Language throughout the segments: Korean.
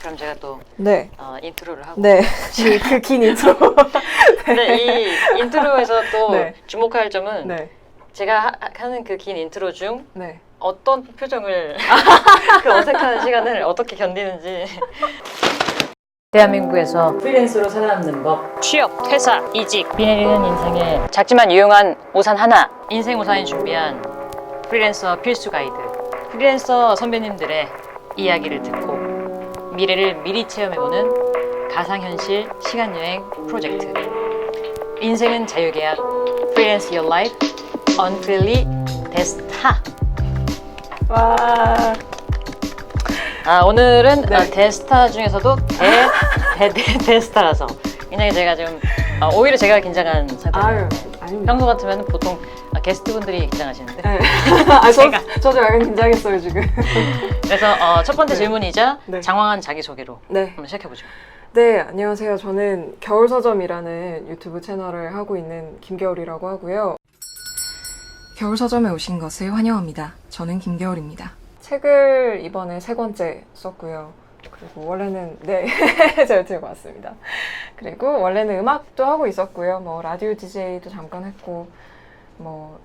그럼 제가 또 네. 어, 인트로를 하고. 네. 그긴 인트로. 근데 이 인트로에서 또 네. 주목할 점은 네. 제가 하, 하는 그 긴 인트로 중 네. 어떤 표정을 그 어색한 시간을 어떻게 견디는지 대한민국에서 프리랜서로 살아남는 법 취업, 퇴사, 이직 비 내리는 인생에 작지만 유용한 우산 하나 인생 우산이 준비한 프리랜서 필수 가이드 프리랜서 선배님들의 이야기를 듣고 미래를 미리 체험해보는 가상현실 시간여행 프로젝트 인생은 자유계약 프리랜서 Your Life Unfreely 데스타 와. 아 오늘은 네. 아, 데스타 중에서도 대, 대, 대, 데스타라서 굉장히 제가 지금 아, 오히려 제가 긴장한 상태예요 아유, 아닙니다. 평소 같으면 보통 아, 게스트분들이 긴장하시는데 네. 아, 저. 저도 약간 긴장했어요, 지금. 그래서 어, 첫 번째 네. 질문이자 네. 장황한 자기소개로 네. 한번 시작해보죠 네, 안녕하세요. 저는 겨울서점이라는 유튜브 채널을 하고 있는 김겨울이라고 하고요. 겨울서점에 오신 것을 환영합니다. 저는 김겨울입니다. 책을 이번에 세 권째 썼고요. 그리고 원래는 네 제가 들고 왔습니다. 그리고 원래는 음악도 하고 있었고요. 뭐 라디오 DJ도 잠깐 했고 뭐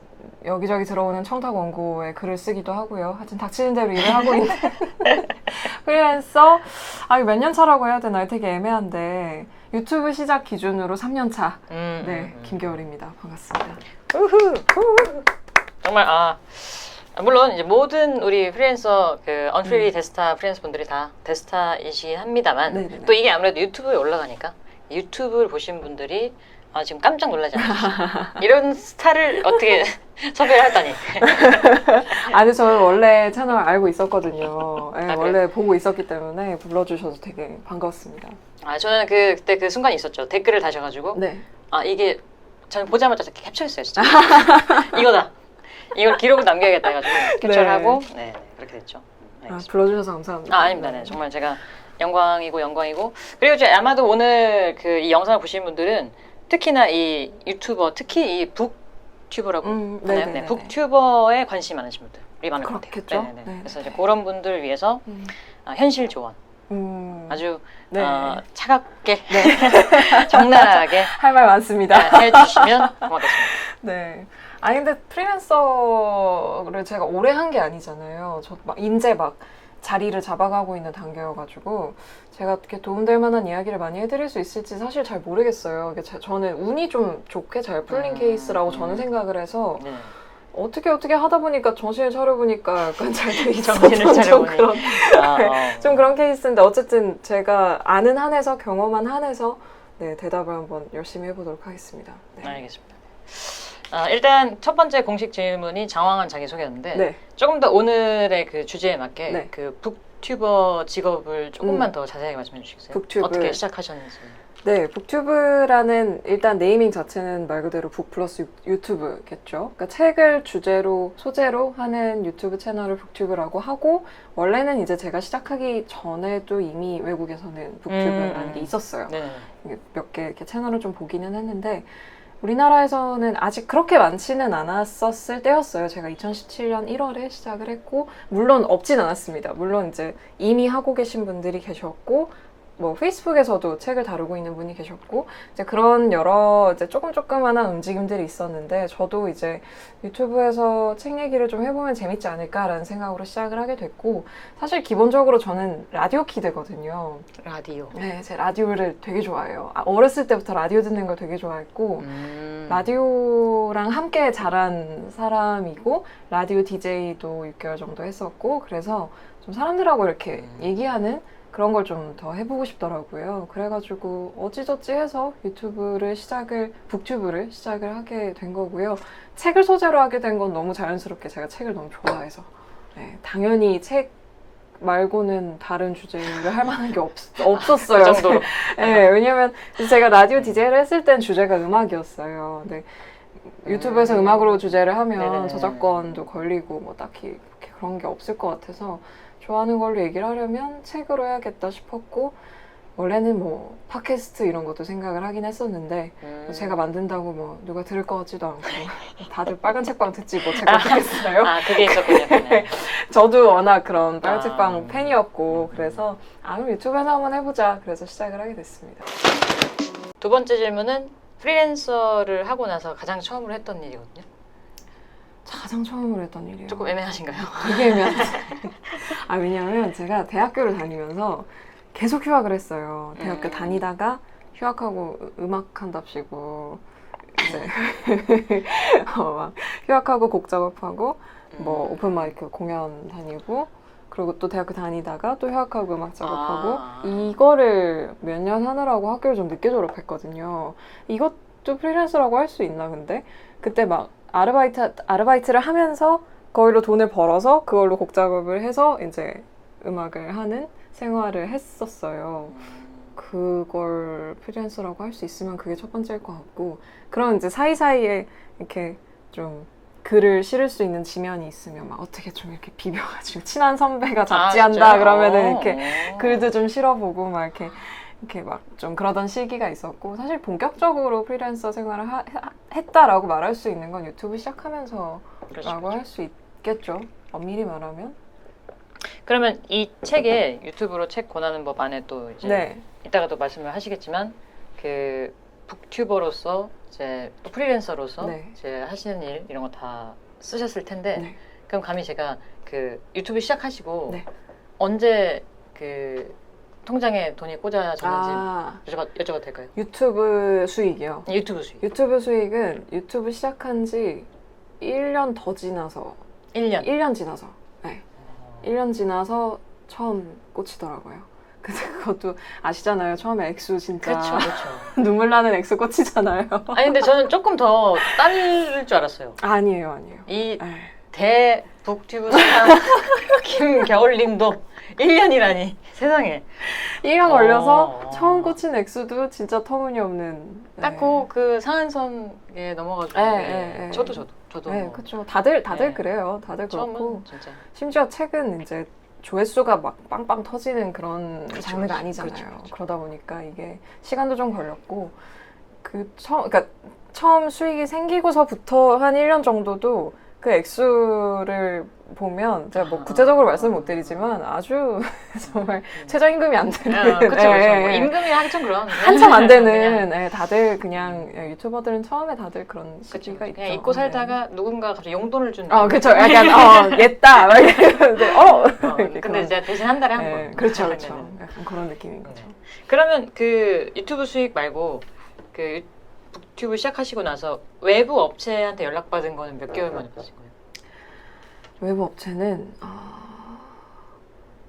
여기저기 들어오는 청탁 원고에 글을 쓰기도 하고요. 하여튼 닥치는 대로 일을 하고 있는 프리랜서 아 몇 년 차라고 해야 되나요? 되게 애매한데 유튜브 시작 기준으로 3년 차. 음, 네, 음, 음. 김겨울입니다. 반갑습니다. 우후. 정말 아 물론 이제 모든 우리 프리랜서 그 언프리리 음. 데스타 프리랜서 분들이 다 데스타이시긴 합니다만 네네네. 또 이게 아무래도 유튜브에 올라가니까 유튜브를 보신 분들이 아 지금 깜짝 놀라지 않으시죠? 이런 스타를 어떻게 섭외를 하다니 아니 저는 원래 채널 알고 있었거든요. 네, 아? 원래 보고 있었기 때문에 불러주셔서 되게 반가웠습니다. 아 저는 그 그때 그 순간이 있었죠 댓글을 다셔가지고 네. 아 이게 저는 보자마자 이렇게 캡처했어요 진짜 이거다 이걸 기록을 남겨야겠다 해가지고 캡처를 네. 하고 네, 네 그렇게 됐죠 네, 아. 불러주셔서 감사합니다. 아, 아닙니다. 네, 정말 제가 영광이고 영광이고 그리고 이제 아마도 오늘 그 이 영상을 보신 분들은 특히나 이 유튜버 특히 이 북튜버라고 음, 하나요? 네네네. 네, 북튜버에 관심이 많으신 분들이 많을 것. 그렇겠죠. 네네네. 네네. 그래서 이제 그런 분들 위해서 음, 아, 현실 조언 음, 아주 네. 어, 차갑게 네. 적나라하게 할 말 많습니다. 네, 해주시면 고맙겠습니다. 네. 아니 근데 프리랜서를 제가 오래 한 게 아니잖아요. 저 막 인제 막 자리를 잡아가고 있는 단계여가지고 제가 어떻게 도움될 만한 이야기를 많이 해드릴 수 있을지 사실 잘 모르겠어요. 이게 제- 저는 운이 좀 좋게 잘 풀린 음, 케이스라고 음. 저는 생각을 해서 네. 어떻게 어떻게 하다 보니까 정신을 차려보니까 약간 잘돼 있었던 정신을 좀 차려보니. 그런 아, 어. 좀 그런 케이스인데 어쨌든 제가 아는 한에서 경험한 한에서 네 대답을 한번 열심히 해보도록 하겠습니다. 네. 알겠습니다. 아, 일단 첫 번째 공식 질문이 장황한 자기소개였는데 네. 조금 더 오늘의 그 주제에 맞게 네. 그 북튜버 직업을 조금만 음. 더 자세하게 말씀해 주시겠어요? 북튜브. 어떻게 시작하셨는지. 네, 북튜브라는 일단 네이밍 자체는 말 그대로 북 플러스 유- 유튜브겠죠. 그러니까 책을 주제로 소재로 하는 유튜브 채널을 북튜브라고 하고 원래는 이제 제가 시작하기 전에도 이미 외국에서는 북튜브라는 음. 게 있었어요. 네. 몇개 이렇게 채널을 좀 보기는 했는데 우리나라에서는 아직 그렇게 많지는 않았었을 때였어요. 제가 2017년 1월에 시작을 했고 물론 없진 않았습니다. 물론 이제 이미 하고 계신 분들이 계셨고 뭐 페이스북에서도 책을 다루고 있는 분이 계셨고 이제 그런 여러 이제 조금 조그만한 움직임들이 있었는데 저도 이제 유튜브에서 책 얘기를 좀 해보면 재밌지 않을까라는 생각으로 시작을 하게 됐고 사실 기본적으로 저는 라디오 키드거든요. 라디오. 네, 제 라디오를 되게 좋아해요. 아, 어렸을 때부터 라디오 듣는 걸 되게 좋아했고, 음. 라디오랑 함께 자란 사람이고, 라디오 DJ도 6개월 정도 했었고, 그래서 좀 사람들하고 이렇게 음. 얘기하는 그런 걸 좀 더 해보고 싶더라고요. 그래가지고 어찌저찌 해서 유튜브를 시작을, 북튜브를 시작을 하게 된 거고요. 책을 소재로 하게 된 건 너무 자연스럽게 제가 책을 너무 좋아해서. 네, 당연히 책 말고는 다른 주제를 할 만한 게 없, 없었어요. 그 정도로. 네, 왜냐면 제가 라디오 DJ를 했을 땐 주제가 음악이었어요. 근데 유튜브에서 음. 음악으로 주제를 하면 네네네. 저작권도 걸리고 뭐 딱히 그런 게 없을 것 같아서 좋아하는 걸로 얘기를 하려면 책으로 해야겠다 싶었고 원래는 뭐 팟캐스트 이런 것도 생각을 하긴 했었는데 음. 제가 만든다고 뭐 누가 들을 것 같지도 않고 다들 빨간 책방 듣지 뭐 제가 듣겠어요. 아 그게 있었군요. 네. 저도 워낙 그런 빨간 아. 책방 팬이었고 그래서 아 그럼 유튜브에서 한번 해보자 그래서 시작을 하게 됐습니다. 두 번째 질문은 프리랜서를 하고 나서 가장 처음으로 했던 일이거든요. 가장 처음으로 했던 일이에요. 조금 애매하신가요? 되게 애매한데. 아 왜냐면 제가 대학교를 다니면서 계속 휴학을 했어요. 대학교 음. 다니다가 휴학하고 으- 음악 한답시고 이제 어, 막 휴학하고 곡 작업하고 뭐 음. 오픈 마이크 공연 다니고 그리고 또 대학교 다니다가 또 휴학하고 음악 작업하고 아. 이거를 몇 년 하느라고 학교를 좀 늦게 졸업했거든요. 이것도 프리랜서라고 할 수 있나 근데 그때 막 아르바이트 아르바이트를 하면서 거기로 돈을 벌어서 그걸로 곡 작업을 해서 이제 음악을 하는 생활을 했었어요. 그걸 프리랜서라고 할 수 있으면 그게 첫 번째일 것 같고 그런 이제 사이사이에 이렇게 좀 글을 실을 수 있는 지면이 있으면 막 어떻게 좀 이렇게 비벼가지고 친한 선배가 아, 잡지한다 진짜요? 그러면은 이렇게 어. 글도 좀 실어보고 막 이렇게 이렇게 막 좀 그러던 시기가 있었고 사실 본격적으로 프리랜서 생활을 하- 하- 했다라고 말할 수 있는 건 유튜브 시작하면서라고 그렇죠, 그렇죠. 할수 있 겠죠 엄밀히 말하면 그러면 이 책에 유튜브로 책 권하는 법 안에 또 이제 네 이따가도 말씀을 하시겠지만 그 북튜버로서 이제 또 프리랜서로서 네. 이제 하시는 일 이런 거 다 쓰셨을 텐데 네. 그럼 감히 제가 그 유튜브 시작하시고 네. 언제 그 통장에 돈이 꽂아졌는지 아 여쭤봐, 여쭤봐도 될까요? 유튜브 수익이요 유튜브 수익 유튜브 수익은 유튜브 시작한 지 1년 더 지나서 1년. 1년 지나서. 네. 1년 지나서 처음 꽂히더라고요. 근데 그것도 아시잖아요. 처음에 액수 진짜 그렇죠 그렇죠 눈물 나는 액수 꽂히잖아요. 아니 근데 저는 조금 더 딸릴 줄 알았어요. 아니에요 아니에요. 이 에이. 대북튜브 사장 김겨울님도 1년이라니 세상에. 1년 어. 걸려서 처음 꽂힌 액수도 진짜 터무니없는 딱고 그 상한선에 넘어가지고 네, 네. 네, 네. 저도 저도 저도 네, 뭐 그렇죠. 다들 다들 네. 그래요. 다들 그렇고 진짜 심지어 책은 이제 조회수가 막 빵빵 터지는 그런 그렇죠, 장르가. 아니잖아요. 그렇죠, 그렇죠. 그러다 보니까 이게 시간도 좀 걸렸고 그 처음 그러니까 처음 수익이 생기고서부터 한 1년 정도도 그 액수를 보면 제가 뭐 아. 구체적으로 말씀 못 드리지만 아주 정말 최저임금이 안 되는 아, 그렇죠, 그렇죠. 예, 뭐 예. 임금이 하기 좀 그런 한참 안 되는 예, 다들 그냥 예, 유튜버들은 처음에 다들 그런 그쵸, 시기가 있죠. 그냥 잊고 살다가 누군가 갑자기 용돈을 준 어, 그쵸. 약간, 어, 옛다. 막 이러는데, 어! 어, 이렇게 근데 그런- 이제 대신 한 달에 한 예, 번. 그렇죠, 그렇죠. 하면은. 약간 그런 느낌인 거죠. 네. 그러면 그 유튜브 수익 말고 그 유튜브 시작하시고 나서 외부 업체한테 연락받은 거는 몇 개월 만에 받으신 거예요? 외부 업체는, 어,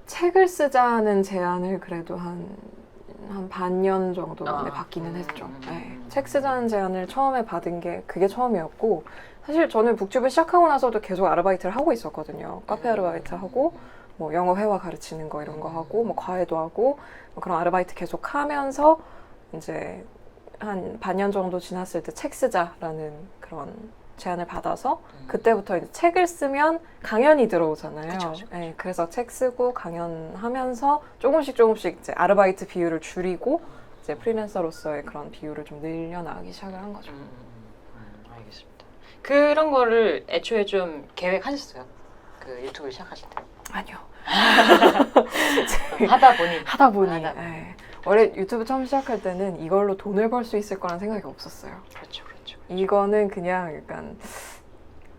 책을 쓰자는 제안을 그래도 한, 한 반년 정도 만에 아, 받기는 음, 했죠. 음, 네. 음. 책 쓰자는 제안을 처음에 받은 게 그게 처음이었고, 사실 저는 북튜브 시작하고 나서도 계속 아르바이트를 하고 있었거든요. 카페 아르바이트 하고, 뭐 영어 회화 가르치는 거 이런 거 하고 뭐 과외도 하고 뭐 그런 아르바이트 계속 하면서 이제 한 반년 정도 지났을 때 책 쓰자라는 그런 제안을 받아서 음. 그때부터 이제 책을 쓰면 강연이 들어오잖아요. 그쵸, 그쵸, 그쵸. 예, 그래서 책 쓰고 강연하면서 조금씩 조금씩 이제 아르바이트 비율을 줄이고 이제 프리랜서로서의 그런 비율을 좀 늘려나가기 시작을 한 거죠. 음, 음, 음, 알겠습니다. 그런 거를 애초에 좀 계획하셨어요? 그 유튜브 시작하실 때 아니요. 하다 보니 하다 보니 하다 보니. 예. 원래 유튜브 처음 시작할 때는 이걸로 돈을 벌 수 있을 거란 생각이 없었어요. 그렇죠, 그렇죠. 이거는 그냥 약간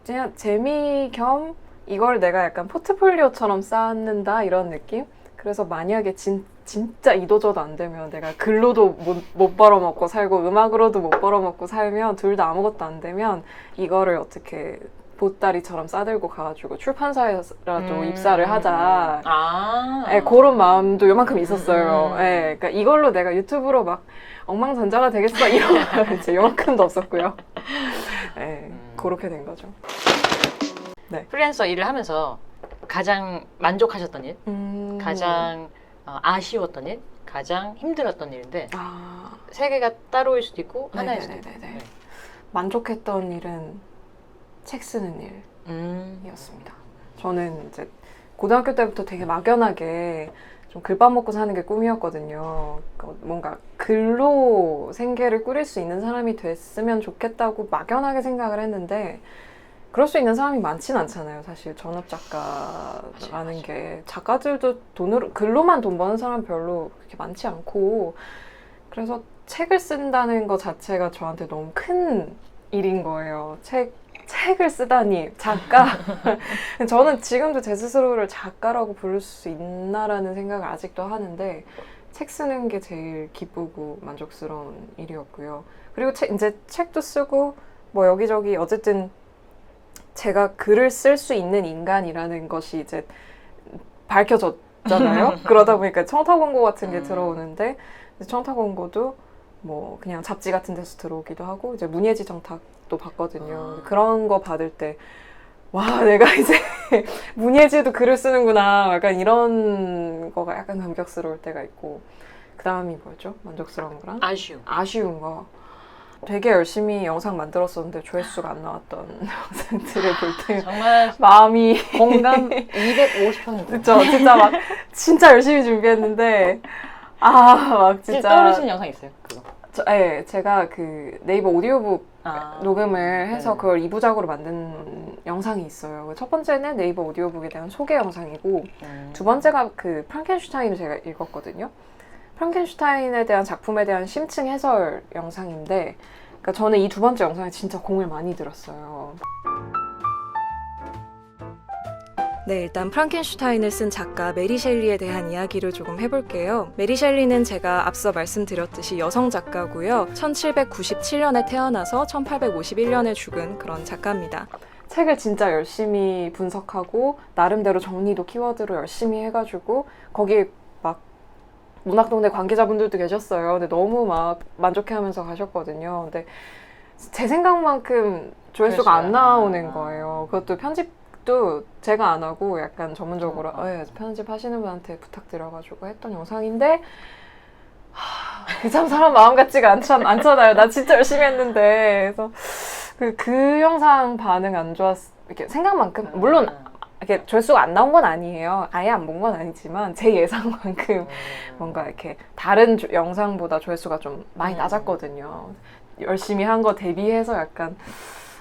그냥 재미 겸 이걸 내가 약간 포트폴리오처럼 쌓는다 이런 느낌? 그래서 만약에 진, 진짜 이도저도 안 되면 내가 글로도 못, 못 벌어먹고 살고 음악으로도 못 벌어먹고 살면 둘 다 아무것도 안 되면 이거를 어떻게 보따리처럼 싸들고 가가지고 출판사에라도 음. 입사를 하자 아, 예, 그런 마음도 요만큼 있었어요. 음. 예, 그러니까 이걸로 내가 유튜브로 막 엉망전자가 되겠어 이런 이제 요만큼도 없었고요. 예, 음. 그렇게 된 거죠. 프리랜서 일을 하면서 가장 만족하셨던 일, 음. 가장 어, 아쉬웠던 일, 가장 힘들었던 일인데 아, 세 개가 따로일 수도 있고 하나일 수도 있고. 네네네네. 네. 만족했던 일은 책 쓰는 음. 일이었습니다. 저는 이제 고등학교 때부터 되게 막연하게 좀좀 글밥 먹고 사는 게 꿈이었거든요. 그 뭔가 글로 생계를 꾸릴 수 있는 사람이 됐으면 좋겠다고 막연하게 생각을 했는데 그럴 수 있는 사람이 많진 않잖아요. 사실 전업 작가라는. 게 작가들도 돈으로 글로만 돈 버는 사람 별로 그렇게 많지 않고 그래서 책을 쓴다는 것 자체가 저한테 너무 큰 일인 거예요. 책 책을 쓰다니 작가. 저는 지금도 제 스스로를 작가라고 부를 수 있나라는 생각을 아직도 하는데 책 쓰는 게 제일 기쁘고 만족스러운 일이었고요. 그리고 책 이제 책도 쓰고 뭐 여기저기 어쨌든 제가 글을 쓸 수 있는 인간이라는 것이 이제 밝혀졌잖아요. 그러다 보니까 청타 광고 같은 게 음. 들어오는데 청타 광고도 뭐 그냥 잡지 같은 데서 들어오기도 하고 이제 문예지 정탁 도 봤거든요. 아. 그런 거 받을 때 와, 내가 이제 문예지도 글을 쓰는구나. 약간 이런 거가 약간 감격스러울 때가 있고. 그 다음이 뭐였죠? 만족스러운 거랑? 아쉬움. 아쉬운 거. 되게 열심히 영상 만들었었는데 조회수가 안 나왔던 영상들을 볼 때 정말 마음이 공감 250%. 그쵸 진짜 막 진짜 열심히 준비했는데 아 막 진짜 떠오르시는 영상 있어요? 그거. 저, 예, 제가 그 네이버 오디오북 아. 녹음을 해서 네네. 그걸 2부작으로 만든 영상이 있어요. 첫 번째는 네이버 오디오북에 대한 소개 영상이고 음. 두 번째가 그 프랑켄슈타인을 제가 읽었거든요. 프랑켄슈타인에 대한 작품에 대한 심층 해설 영상인데 그러니까 저는 이 두 번째 영상에 진짜 공을 많이 들었어요. 네, 일단 프랑켄슈타인을 쓴 작가 메리 셸리에 대한 이야기를 조금 해볼게요. 메리 셸리는 제가 앞서 말씀드렸듯이 여성 작가고요. 1797년에 태어나서 1851년에 죽은 그런 작가입니다. 책을 진짜 열심히 분석하고 나름대로 정리도 키워드로 열심히 해가지고 거기에 막 문학동네 관계자분들도 계셨어요. 근데 너무 막 만족해하면서 가셨거든요. 근데 제 생각만큼 조회수가 안. 나오는 아. 거예요. 그것도 편집 도 제가 안 하고 약간 전문적으로 음. 예, 편집 하시는 분한테 부탁드려가지고 했던 영상인데 그 참 사람 마음 같지가 않잖, 않잖아요. 나 진짜 열심히 했는데 그래서 그, 그 영상 반응 안 좋았 이렇게 생각만큼 물론 음. 이렇게 조회수가 안 나온 건 아니에요. 아예 안 본 건 아니지만 제 예상만큼 음. 뭔가 이렇게 다른 조- 영상보다 조회수가 좀 많이 음. 낮았거든요. 열심히 한 거 대비해서 약간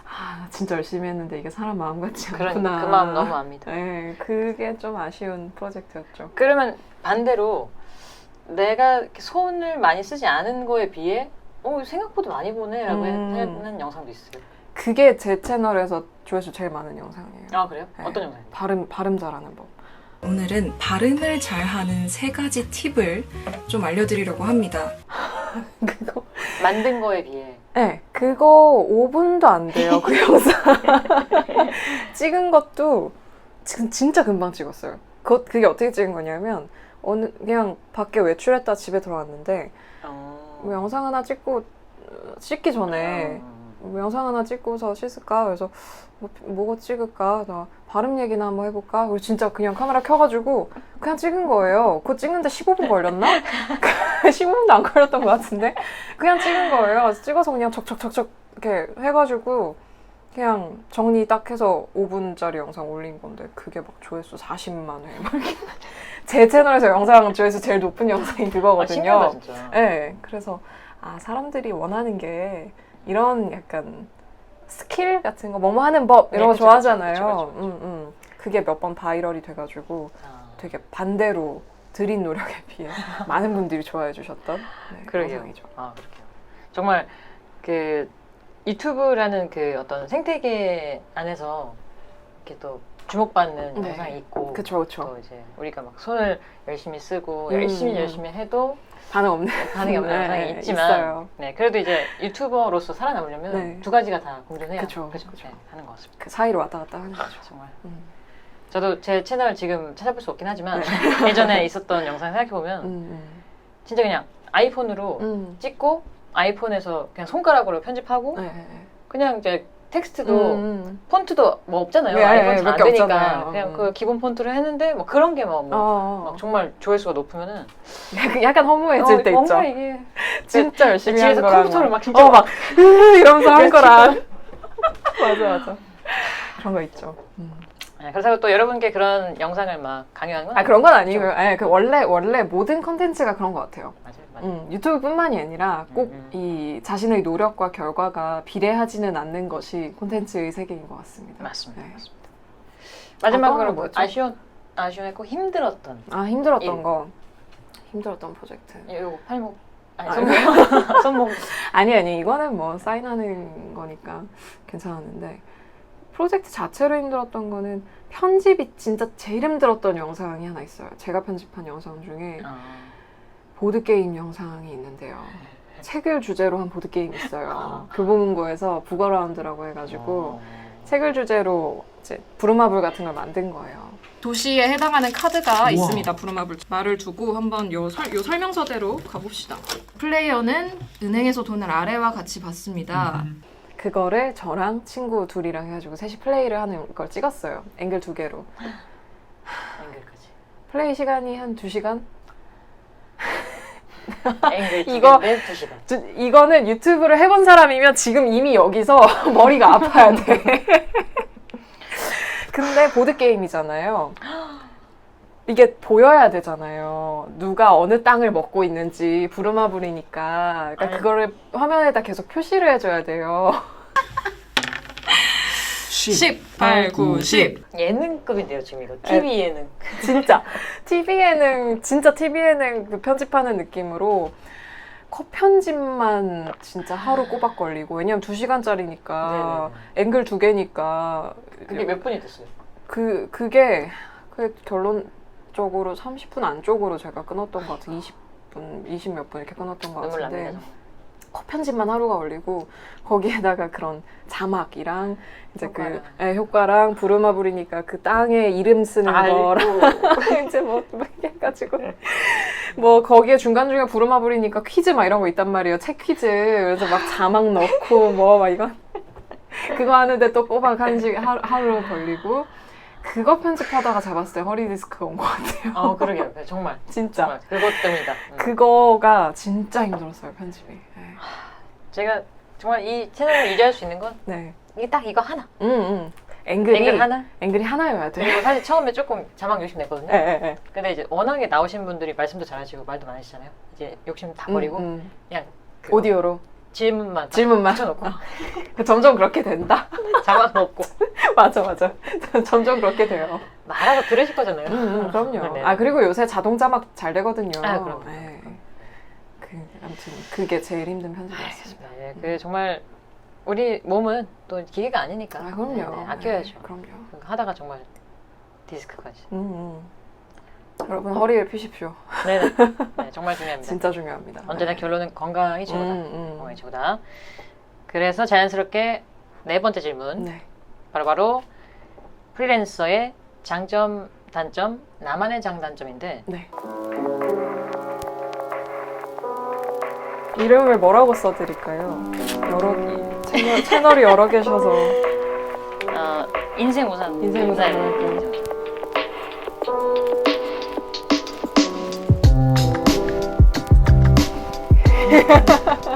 아, 나 진짜 열심히 했는데 이게 사람 마음 같지 않구나. 그러니까 그 마음 너무 압니다. 네, 그게 좀 아쉬운 프로젝트였죠. 그러면 반대로 내가 손을 많이 쓰지 않은 거에 비해 어 생각보다 많이 보네라고 음. 하는 영상도 있어요. 그게 제 채널에서 조회수 제일 많은 영상이에요. 아 그래요? 네. 어떤 영상이요? 발음 발음 잘하는 법. 오늘은 발음을 잘하는 세 가지 팁을 좀 알려드리려고 합니다. 그거 만든 거에 비해 네, 그거 5분도 안 돼요, 그 영상. 찍은 것도 지금 진짜 금방 찍었어요. 그, 그게 어떻게 찍은 거냐면, 어느, 그냥 밖에 외출했다 집에 들어왔는데, 어. 뭐 영상 하나 찍고, 어, 씻기 전에, 음. 뭐 영상 하나 찍고서 씻을까? 그래서, 뭐, 뭐가 찍을까? 나 발음 얘기나 한번 해볼까? 그리고 진짜 그냥 카메라 켜가지고, 그냥 찍은 거예요. 그거 찍는데 15분 걸렸나? 15분도 안 걸렸던 것 같은데? 그냥 찍은 거예요. 그래서 찍어서 그냥 척척척척 이렇게 해가지고 그냥 정리 딱 해서 5분짜리 영상 올린 건데 그게 막 조회수 40만 회. 막. 제 채널에서 영상 조회수 제일 높은 영상이 아, 그거거든요. 신기하다 진짜. 네, 그래서 아 사람들이 원하는 게 이런 약간 스킬 같은 거, 뭐뭐 하는 법 이런 네, 거 그쵸, 좋아하잖아요. 그쵸, 그쵸, 그쵸, 그쵸. 음, 음. 그게 몇 번 바이럴이 돼가지고 아. 되게 반대로 들인 노력에 비해 많은 분들이 좋아해 주셨던 네, 그러게요. 영상이죠. 아 그렇게요. 정말 그 유튜브라는 그 어떤 생태계 안에서 이렇게 또 주목받는 네. 영상이 있고 그쵸, 그쵸. 또 이제 우리가 막 손을 열심히 쓰고 음. 열심히 열심히 해도 반응 없는 반응이 없는 네, 영상이 네, 있지만 있어요. 네 그래도 이제 유튜버로서 살아남으려면 네. 두 가지가 다 공존해야 그쵸, 그죠? 그쵸. 네, 하는 것 같습니다. 그 사이로 왔다 갔다 하는 거죠. 정말 음. 저도 제 채널 지금 찾아볼 수 없긴 하지만 네. 예전에 있었던 영상 생각해 보면 음, 진짜 그냥 아이폰으로 음. 찍고 아이폰에서 그냥 손가락으로 편집하고 네, 네. 그냥 이제 텍스트도 음, 폰트도 뭐 없잖아요. 네, 아이폰 네, 잘안 몇개 되니까 없잖아요. 그냥 음. 그 기본 폰트로 했는데 뭐 그런 게막 음. 뭐, 어, 막 정말 조회수가 높으면은 약간- 약간 허무해질 어, 때 있죠. 뭔가 이게 진짜 열심히 한 뒤에서 거랑 컴퓨터를 막 막, 진짜 어, 막 으, 이러면서 한. 거랑 맞아 맞아 그런 거 있죠. 음. 네, 네, 그래서 또 여러분께 그런 영상을 막 강요하는 건 아 그런 건 아니고요. 예, 그 원래 원래 모든 컨텐츠가 그런 것 같아요. 맞아요, 맞아요. 음, 유튜브뿐만이 아니라 꼭 음, 이 자신의 노력과 결과가 비례하지는 않는 것이 콘텐츠의 세계인 것 같습니다. 맞습니다, 네. 맞습니다. 마지막으로 거 뭐였죠? 아쉬운 아쉬웠고 힘들었던 아 힘들었던 일. 거 힘들었던 프로젝트. 이거 팔목 아니 아, 손목 손목 아니 아니 이거는 뭐 사인하는 거니까 괜찮았는데 프로젝트 자체로 힘들었던 거는 편집이 진짜 제일 힘들었던 영상이 하나 있어요. 제가 편집한 영상 중에 아, 보드 게임 영상이 있는데요. 책을 주제로 한 보드 게임이 있어요. 교보문고에서 북어라운드라고 해가지고 어. 책을 주제로 이제 부루마블 같은 걸 만든 거예요. 도시에 해당하는 카드가 있습니다. 부루마블 말을 두고 한번 요, 설, 요 설명서대로 가봅시다. 플레이어는 은행에서 돈을 아래와 같이 받습니다. 그거를 저랑 친구 둘이랑 해가지고 셋이 플레이를 하는 걸 찍었어요. 앵글 두 개로. 앵글까지 플레이 시간이 한 두 시간? 앵글 이거- 두 시간 주- 이거는 유튜브를 해본 사람이면 지금 이미 여기서 머리가 아파야 돼. 근데 보드 게임이잖아요. 이게 보여야 되잖아요. 누가 어느 땅을 먹고 있는지 부루마블이니까. 그러니까. 그거를 화면에다 계속 표시를 해줘야 돼요. 10, 8, 9, 10. 예능급인데요 지금 이거 TV 예능 진짜 TV 예능 진짜 TV 예능 그 편집하는 느낌으로 컷 편집만 진짜 하루 꼬박 걸리고 왜냐면 2 시간짜리니까 앵글 두 개니까 그게 몇 분이 됐어요? 그 그게 그 결론 적으로 30분 안쪽으로 제가 끊었던 것 같아요. 20분, 20 몇 분 이렇게 끊었던 것 눈물 같은데 납니다 컷 편집만 하루가 걸리고 거기에다가 그런 자막이랑 이제 효과랑. 그 예, 효과랑 부루마블이니까 그 땅에 이름 쓰는 거랑 이제 뭐 이렇게 해가지고 뭐 거기에 중간 중에 부루마블이니까 퀴즈 막 이런 거 있단 말이에요. 책 퀴즈. 그래서 막 자막 넣고 뭐 막 이거. 그거 하는데 또 꼬박 한시 하루, 하루 걸리고 그거 편집하다가 잡았을 때 허리 디스크가 온것 같아요 어 그러게요 정말 진짜 정말 그것 때문이다 음. 그거가 진짜 힘들었어요 편집이 네. 제가 정말 이 채널을 유지할 수 있는 건 네. 이게 딱 이거 하나 음, 음. 앵글이 앵글 하나 앵글이 하나여야 돼. 그리고 사실 처음에 조금 자막 욕심 냈거든요 예, 예, 예. 근데 이제 워낙에 나오신 분들이 말씀도 잘하시고 말도 많으시잖아요 이제 욕심 다 버리고 음, 음. 그냥 그거 오디오로 질문만 딱 질문만 붙여놓고 점점 그렇게 된다. 자막 넣고 맞아, 맞아. 점점 그렇게 돼요. 말아서 들으실 거잖아요 음, 음, 그럼요. 네. 아 그리고 요새 자동 자막 잘 되거든요. 아, 그럼요. 예. 그 아무튼 그게 제일 힘든 편집이었습니다. 알겠습니다. 예, 그 정말 우리 몸은 또 기계가 아니니까 아 그럼요. 네, 네, 아껴야죠. 네, 그럼요. 그러니까 하다가 정말 디스크까지. 음, 음. 여러분 허리를 펴십시오. 네, 네. 네, 정말 중요합니다. 진짜 중요합니다. 언제나 네. 결론은 건강이 최고다. 음, 음. 건강이 최고다. 그래서 자연스럽게 네 번째 질문 네. 바로바로 프리랜서의 장점, 단점, 나만의 장단점인데 네. 이름을 뭐라고 써드릴까요? 여러 개 채널, 채널이 여러 개셔서 어, 인생 우산. 인생 우산. ha